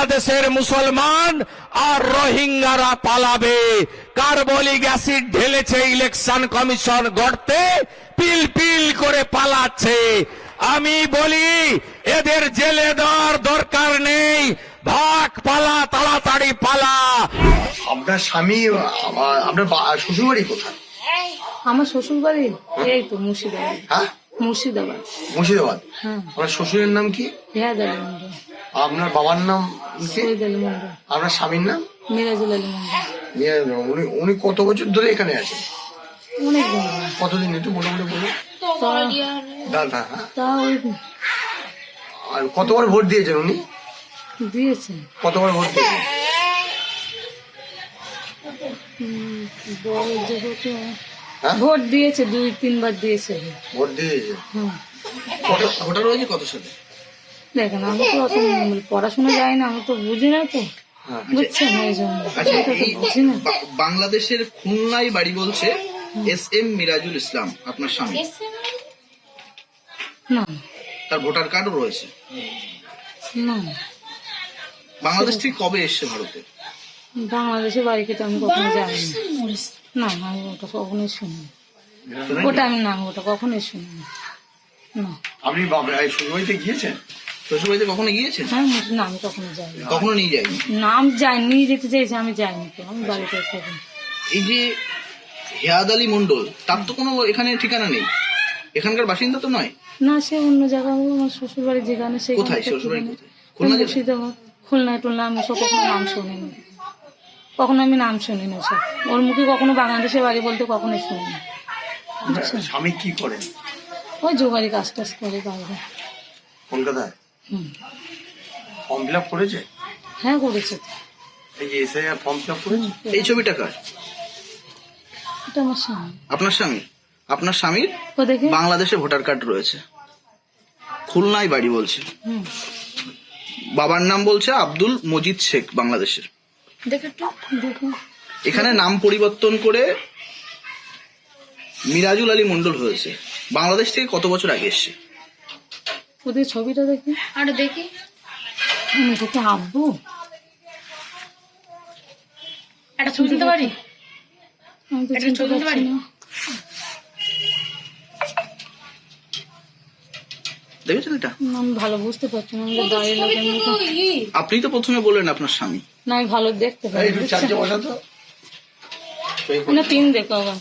বাংলাদেশের মুসলমান আর রোহিঙ্গারা পালাবে। কার্বলিক অ্যাসিড ঢেলেছে ইলেকশন কমিশন গড়তে পিল পিল করে পালাচ্ছে। আমি বলি এদের জেলে দেওয়ার দরকার নেই। ভাগ পালা তাড়াতাড়ি পালা। আপনার স্বামী আপনার শ্বশুর বাড়ি কোথায়? আমার শ্বশুর বাড়ি এই তো মুর্শিদাবাদ। হ্যাঁ? মুর্শিদাবাদ। মুর্শিদাবাদ? হ্যাঁ। আপনার শ্বশুরের নাম কি? রেহাদ আলী মন্ডল আপনার বাবার নাম কি? সৈয়দ আলী মন্ডল আপনার স্বামীর নাম? মিরাজুল আলী মন্ডল। উনি উনি কত বছর ধরে এখানে আছেন? অনেক দিন কতদিন? একটু মোটামুটি বলুন দাদা হ্যাঁ। তা ওই আর কতবার ভোট দিয়েছেন উনি? দিয়েছে। কতবার ভোট দিয়েছেন? উম, বড় যে ভোটে হ্যাঁ? ভোট দিয়েছে দুই তিনবার দিয়েছে। ভোট দিয়েছে? হ্যাঁ। ভোটার হয়েছে কত সালে? দেখেন আমি তো অত পড়াশোনা যাই না আমি তো বুঝি না তো। হ্যাঁ বুঝছেন এই জন্য। আচ্ছা এই বুঝি না। বাংলাদেশের খুলনায় বাড়ি বলছে এস এম মিরাজুল ইসলাম আপনার স্বামী। না। তার ভোটার কার্ডও রয়েছে। না। বাংলাদেশ থেকে কবে এসছে ভারতে? বাংলাদেশের বাড়িতে তো আমি কখনো যাইনি। না আমি ওটা কখনোই শুনি ওটা আমি না ওটা কখনোই শুনি না। আপনি গিয়েছেন? শ্বশুরবাড়িতে কখনো গিয়েছেন? হ্যাঁ না আমি কখনো যাইনি। কখনো নিয়ে যায়নি না আমি যাই নিয়ে যেতে চাইছি আমি যাইনি তো আমি বাড়িতে থাকি এই যে হেয়াদ আলী মন্ডল তার তো কোনো এখানে ঠিকানা নেই। এখানকার বাসিন্দা তো নয়? না সে অন্য জায়গা আমার শ্বশুর বাড়ি যেখানে কোথায়? শ্বশুরবাড়ি খুলনা খুলনা টুলনা আমি সব কখনো নাম শুনিনি। কখনো আমি নাম শুনিনি সব ওর মুখে কখনো বাংলাদেশের বাড়ি বলতে কখনো শুনিনি বুঝছেন স্বামী কি করেন? ওই জোগাড়ি কাজ টাজ করে বাইরে। কলকাতায়? হুম। ফর্ম ফিল আপ করেছে? হ্যাঁ করেছে। এই যে ফর্ম ফিল আপ করেছে? এই ছবিটা কার? এটা আমার স্বামী। আপনার স্বামী? আপনার স্বামীর বাংলাদেশে ভোটার কার্ড রয়েছে। খুলনায় বাড়ি বলছে। হুম। বাবার নাম বলছে আব্দুল মজিদ শেখ বাংলাদেশের। এখানে নাম পরিবর্তন করে মিরাজুল আলী মন্ডল হয়েছে। বাংলাদেশ থেকে কত বছর আগে এসছে? ওদের ছবিটা দেখি। আর দেখি। তো আব্বু। একটা ছবি তুলতে পারি? ছবি তুলতে পারি? পারি? দেখেছেন এটা আমি ভালো বুঝতে পারছি না আমাদের বাড়ির লোকের মতো। আপনি তো প্রথমে বললেন আপনার স্বামী। না আমি ভালো দেখতে একটু চার্জে বসা না তিন দেখো আবার।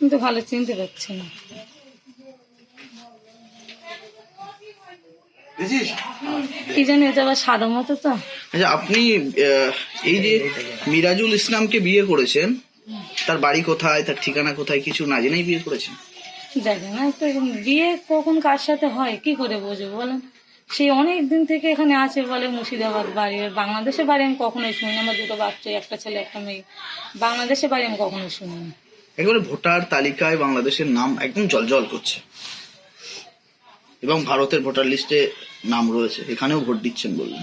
আমি তো ভালো চিনতে পারছি না। কি জানি এটা আবার সাদা মতো তো। আচ্ছা আপনি আহ, এই যে মিরাজুল ইসলামকে বিয়ে করেছেন তার বাড়ি কোথায় তার ঠিকানা কোথায় কিছু না জেনেই বিয়ে করেছেন? দেখেন না, তো বিয়ে কখন কার সাথে হয়, কি করে বুঝব বলেন? সে অনেক দিন থেকে এখানে আছে বলে মুর্শিদাবাদ বাড়ি আর বাংলাদেশের বাড়ি আমি কখনোই শুনি আমার দুটো বাচ্চা, একটা ছেলে, একটা মেয়ে। বাংলাদেশে বাড়ি আমি কখনোই শুনিনি একেবারে ভোটার তালিকায় বাংলাদেশের নাম একদম জলজল করছে। এবং ভারতের ভোটার লিস্টে নাম রয়েছে, এখানেও ভোট দিচ্ছেন বললেন।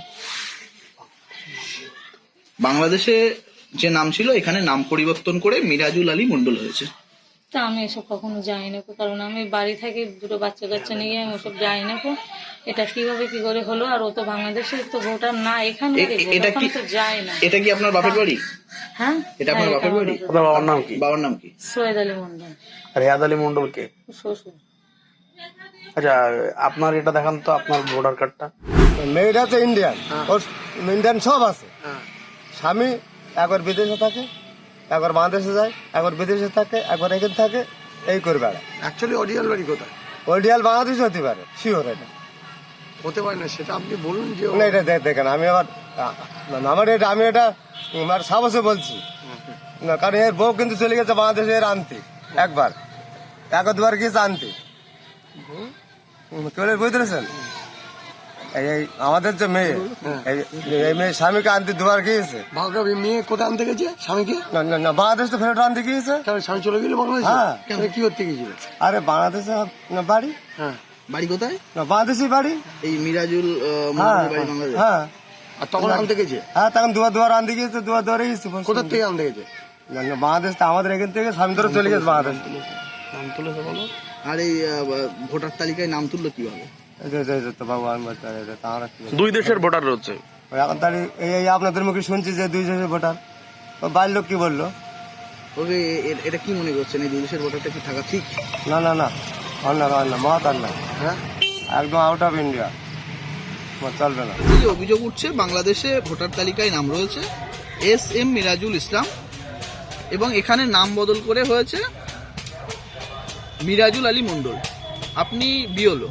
বাংলাদেশে যে নাম ছিল, এখানে নাম পরিবর্তন করে মিরাজুল আলী মন্ডল হয়েছে। তা আমি এসব কখনো যাই না কো, কারণ আমি বাড়ি থাকি দুটো বাচ্চা কাচ্চা নিয়ে আমি ওসব যাই না কো। এটা কীভাবে কি করে হলো? আর ও তো বাংলাদেশের তো ভোটার না এখানে এটা কি যায় না। এটা কি আপনার বাপের বাড়ি? হ্যাঁ? এটা আপনার হ্যাঁ, বাপের বাড়ি? আপনার বাবার নাম কি? বাবার নাম কি? সৈয়দ আলী মন্ডল রেহাদ আলী মন্ডলকে শ্বশুর। আচ্ছা আপনার এটা দেখান তো আপনার ভোটার কার্ডটা। মেয়েটা তো ইন্ডিয়ান ইন্ডিয়ান সব আছে। স্বামী একবার বিদেশে থাকে। একবার বাংলাদেশে যায় একবার বিদেশে থাকে একবার এখানে থাকে এই করে বেড়ায় অ্যাকচুয়ালি অরিজিনাল বাড়ি কোথায়? ওরিয়াল বাংলাদেশ হতে পারে শিওর এটা। হতে পারে না সেটা আপনি বলুন যে না এটা দেখ- দেখেন আমি আবার আমার এটা আমি এটা আমার সাহসে বলছি। না কারণ এর বউ কিন্তু চলে গেছে বাংলাদেশে এর আনতে একবার। একবার দুবার গিয়েছে আনতে কেউ বুঝতে পেরেছেন এই আমাদের যে মেয়ে এই- এই মেয়ে স্বামীকে আনতে দুবার গিয়েছে। মেয়ে কোথায় আনতে গেছে? স্বামীকে? না না না বাংলাদেশ তো ফেরত আনতে গিয়েছে। স্বামী চলে গেলে বাংলাদেশে? হ্যাঁ। কি করতে গেছিল আরে বাংলাদেশে বাড়ি? হ্যাঁ বাড়ি কোথায়? না বাংলাদেশি বাড়ি। এই মিরাজুল হ্যাঁ হ্যাঁ। আর তখন আনতে গেছে? হ্যাঁ তখন দুবার দুবার আনতে গিয়েছে দুবার দুবারে গেছে কোথা থেকে আনতে গেছে? না, না, বাংলাদেশ তো আমাদের এখান থেকে স্বামী ধরে চলে গেছে বাংলাদেশ। নাম তুলেছে বলো। আর এই ভোটার তালিকায় নাম তুললো কীভাবে? দুই দেশের ভোটার রয়েছে। ওই এখন তাহলে এই আপনাদের মুখে শুনছি যে দুই দেশের ভোটার। ও বাড়ির লোক কি বলল? এ- এটা কি মনে করছেন? এই দুই দেশের ভোটারটা কি থাকা ঠিক? না না না। অন্যায় অন্যায় মহৎ অন্যায় হ্যাঁ? একদম আউট অফ ইন্ডিয়া চলবে না। এই অভিযোগ উঠছে বাংলাদেশে ভোটার তালিকায় নাম রয়েছে এস এম মিরাজুল ইসলাম এবং এখানে নাম বদল করে হয়েছে মিরাজুল আলী মণ্ডল। আপনি বিওলো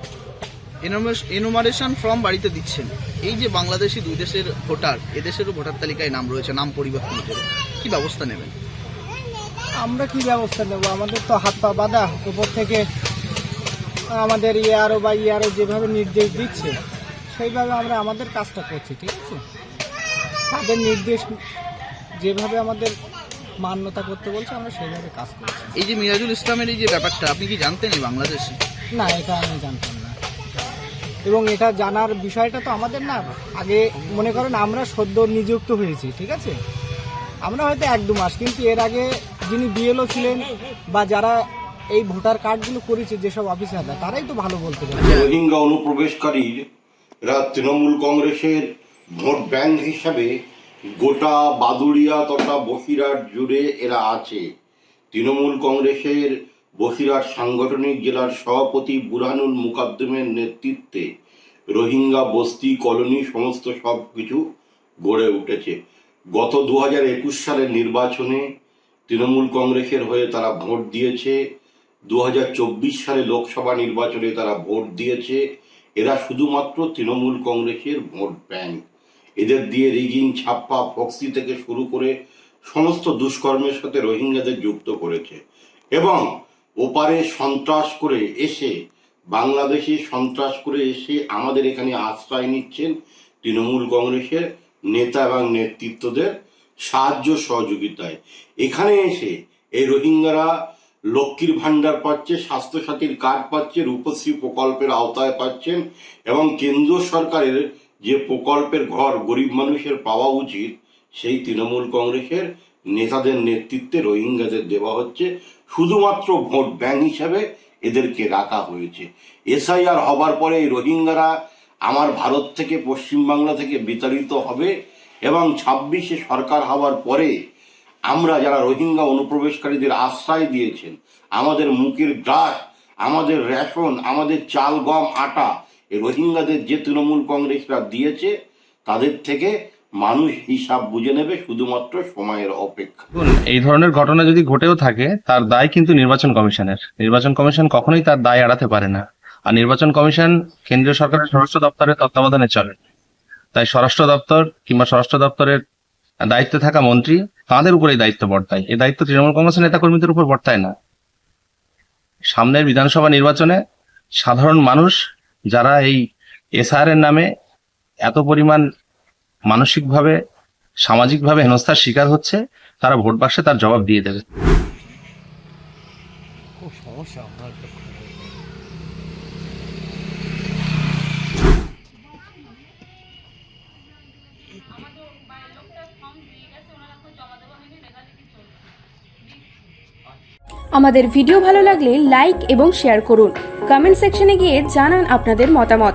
এনোমারেশন ফর্ম বাড়িতে দিচ্ছেন। এই যে বাংলাদেশি দুই দেশের ভোটার এদেশেরও ভোটার তালিকায় নাম রয়েছে নাম পরিবর্তন করে। কি ব্যবস্থা নেবেন? আমরা কি ব্যবস্থা নেব? আমাদের তো হাত পা বাঁধা। উপর থেকে আমাদের ইয়ারও বা ইয়ারও যেভাবে নির্দেশ দিচ্ছে সেইভাবে আমরা আমাদের কাজটা করছি ঠিক আছে? তাদের নির্দেশ যেভাবে আমাদের মান্যতা করতে বলছে আমরা সেইভাবে কাজ করছি। এই যে মিরাজুল ইসলামের এই যে ব্যাপারটা আপনি কি জানতেন এই বাংলাদেশে? না এটা আমি জানতাম না। এবং এটা জানার বিষয়টা তো আমাদের না, আগে মনে করেন আমরা সদ্য নিযুক্ত হয়েছি, ঠিক আছে? আমরা হয়তো এক দু মাস, কিন্তু এর আগে যিনি বিএলও ছিলেন বা যারা এই ভোটার কার্ডগুলো করেছে যেসব অফিসাররা, তারাই তো ভালো বলতে পারে। রোহিঙ্গা অনুপ্রবেশকারীর তৃণমূল কংগ্রেসের ভোট ব্যাংক হিসাবে গোটা বাদুড়িয়া তথা বসিরহাট জুড়ে এরা আছে। তৃণমূল কংগ্রেসের বসিরহাট সাংগঠনিক জেলার সভাপতি বুরহানুল মুকাদ্দমের নেতৃত্বে রোহিঙ্গা বস্তি কলোনি সমস্ত সব কিছু গড়ে উঠেছে। গত দু হাজার একুশ সালের নির্বাচনে তৃণমূল কংগ্রেসের হয়ে তারা ভোট দিয়েছে। দু হাজার চব্বিশ সালে লোকসভা নির্বাচনে তারা ভোট দিয়েছে। এরা শুধুমাত্র তৃণমূল কংগ্রেসের ভোট ব্যাংক। এদের দিয়ে রিগিং, ছাপ্পা, ফক্সি থেকে শুরু করে সমস্ত দুষ্কর্মের সাথে রোহিঙ্গাদের যুক্ত করেছে। এবং ওপারে সন্ত্রাস করে এসে, বাংলাদেশে সন্ত্রাস করে এসে আমাদের এখানে আশ্রয় নিচ্ছেন তৃণমূল কংগ্রেসের নেতা এবং নেতৃত্বদের সাহায্য সহযোগিতায়। এখানে এসে এই রোহিঙ্গারা লক্ষ্মীর ভান্ডার পাচ্ছে, স্বাস্থ্যসাথীর কার্ড পাচ্ছে, রূপশ্রী প্রকল্পের আওতায় পাচ্ছেন এবং কেন্দ্র সরকারের যে প্রকল্পের ঘর গরিব মানুষের পাওয়া উচিত, সেই তৃণমূল কংগ্রেসের নেতাদের নেতৃত্বে রোহিঙ্গাদের দেওয়া হচ্ছে। শুধুমাত্র ভোট ব্যাংক হিসাবে এদেরকে রাখা হয়েছে। এসআইআর হবার পরে এই রোহিঙ্গারা আমার ভারত থেকে পশ্চিমবাংলা থেকে বিতাড়িত হবে এবং ছাব্বিশে সরকার হওয়ার পরে আমরা যারা রোহিঙ্গা অনুপ্রবেশকারীদের আশ্রয় দিয়েছেন, আমাদের মুখের গ্রাস, আমাদের রেশন, আমাদের চাল, গম, আটা রোহিঙ্গাদের যে তৃণমূল কংগ্রেসরা দিয়েছে, তাদের থেকে মানুষ হিসাব বুঝে নেবে শুধুমাত্র সময়ের অপেক্ষা। এই ধরনের ঘটনা যদি ঘটেও থাকে, তার দায় কিন্তু নির্বাচন কমিশনের। নির্বাচন কমিশন কখনোই তার দায় এড়াতে পারে না। আর নির্বাচন কমিশন কেন্দ্রীয় সরকারের স্বরাষ্ট্র দপ্তরের তত্ত্বাবধানে চলে। তাই স্বরাষ্ট্র দপ্তর কিংবা স্বরাষ্ট্র দপ্তরের দায়িত্বে থাকা মন্ত্রী, তাঁদের উপর দায়িত্ব বর্তায়। এই দায়িত্ব তৃণমূল কংগ্রেসের নেতাকর্মীদের উপর বর্তায় না। সামনের বিধানসভা নির্বাচনে সাধারণ মানুষ যারা এই এসআর এর নামে এত পরিমাণ মানসিকভাবে সামাজিকভাবে হেনস্থার শিকার হচ্ছে তারা ভোট বাক্সে তার জবাব দিয়ে দেবে। আমাদের ভিডিও ভালো লাগলে লাইক এবং শেয়ার করুন। কমেন্ট সেকশনে গিয়ে জানান আপনাদের মতামত।